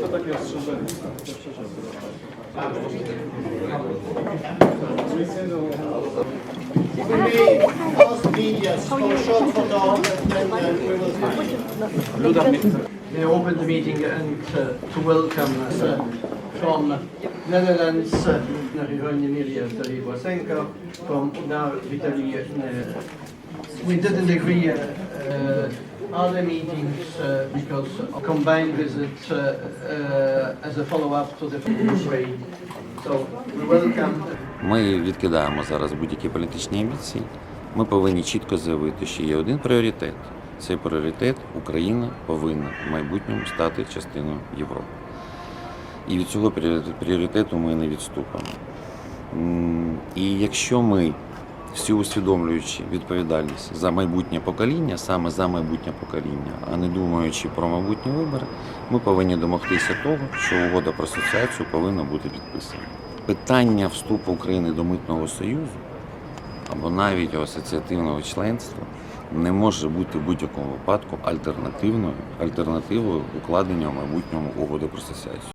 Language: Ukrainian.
To takie ostrzeżenie. We may short photo then we will the meeting and uh, to welcome uh, from Netherlands, uh, from now uh, We didn't agree uh, uh, other meetings uh, because of combined visit uh, uh, as a follow-up to the Ukraine. So we welcome Ми відкидаємо зараз будь-які політичні амбіції. Ми повинні чітко заявити, що є один пріоритет. Цей пріоритет Україна повинна в майбутньому стати частиною Європи. І від цього пріоритету ми не відступимо. І якщо ми, всі усвідомлюючи відповідальність за майбутнє покоління, саме за майбутнє покоління, а не думаючи про майбутні вибори, ми повинні домогтися того, що угода про асоціацію повинна бути підписана. Питання вступу України до митного союзу або навіть асоціативного членства не може бути в будь-якому випадку альтернативною альтернативою укладення в майбутньому угоди про асоціацію.